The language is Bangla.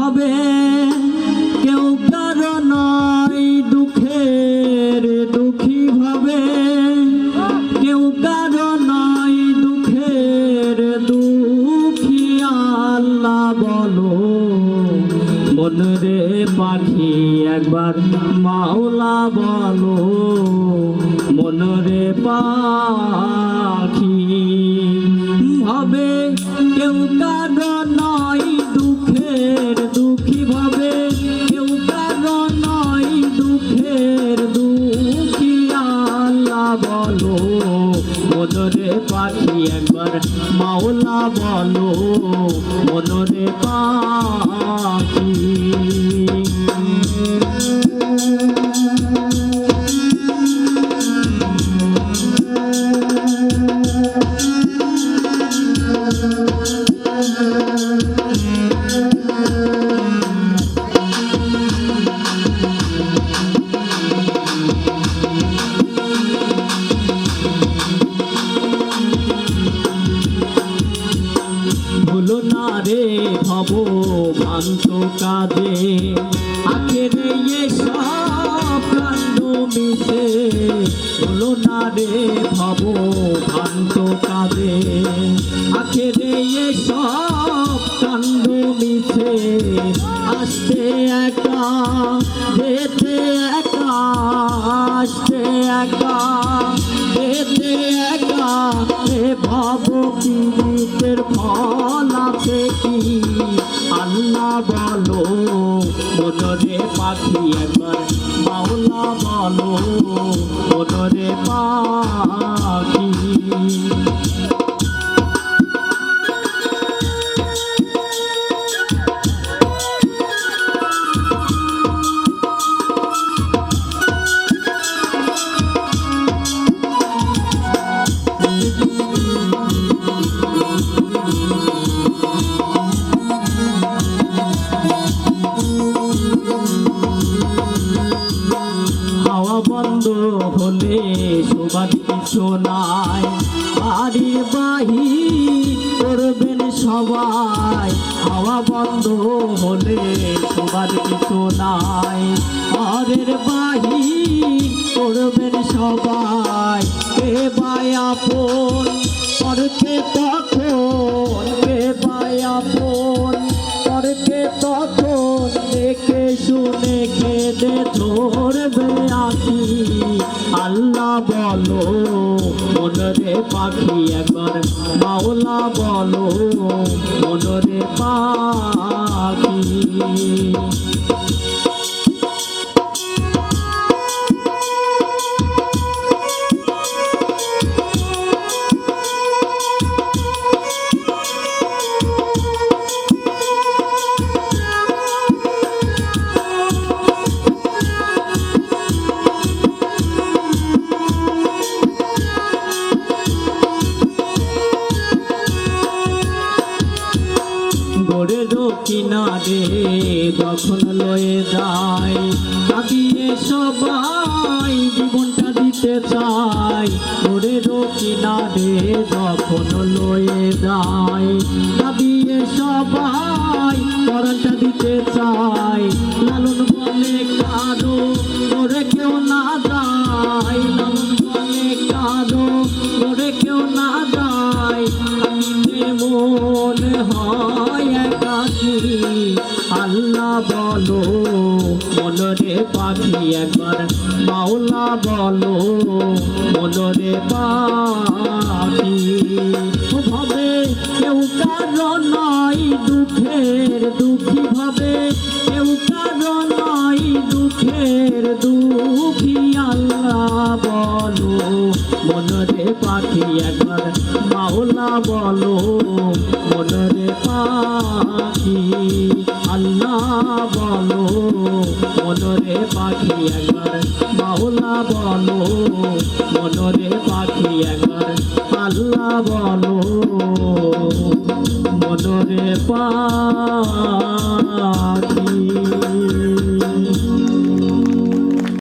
ভাবে কেউ কারও নয় দুঃখের দুঃখী ভাবে কেউ কারও নয় দুঃখের দুঃখী, আল্লাহ বলো। মনরে পাখি, একবার মাওলা বলো। মনরে পাখি ভাবে কেউ কারও নয় দুঃখের বলো মনরে পাখি একবার মাওলা বলো মনরে পাখি ভুলো না রে ভব ভ্রান্ত কাজে আখেরে কাণ্ড মিশে ভুলো না রে ভব ভ্রান্ত কাজে আখেরে সব কাণ্ড মিশে আসতে একা, যেতে একা, আসতে একা, যেতে একা এ ভাব পীড়িতের ফল আছে কি? আল্লাহ বলো মনরে পাখি একবার মাওলা বলো মনরে পাখি। নাই। বাড়ির বাহির করবেন সবাই। হাওয়া বন্ধ হলে সবার কিছু নাই। ঘরের বাহির করবেন সবাই। কে বায়াপন পরকে তখন। কে বায়াপন পরকে তখন। দেখে শুনে খেদে ধরবে আখি। আল্লাহ বলো মনরে পাখি একবার মাওলা বলো মনরে পাখি। কিনারে যখন লয়ে যায়। কাঁদিয়ে সবাই জীবনটা দিতে চাই গোড়ের কিনারে যখন লয়ে যায়। কাঁদিয়ে সবাই পরনটা দিতে চাই লালন বলে কারও, ওরে কেউ না যায়। লালন বলে কারও, ওরে কেউ না যায়। কাঁদিতে মন হয়? একাকি আল্লাহ বলো, মনরে পাখি একবার। মাওলা বলো, মনরে পাখি ভাবে কেউ কারও নয় দুঃখের দুঃখী। ভাবে কেউ কারও নয় দুঃখের দুঃখী। আল্লাহ মনরে পাখি একবার, মাওলা বলো, মনরে পাখি, আল্লাহ বলো, মনরে পাখি একবার, মাওলা বলো, মনরে পাখি একবার, আল্লাহ বলো, মনরে পাখি।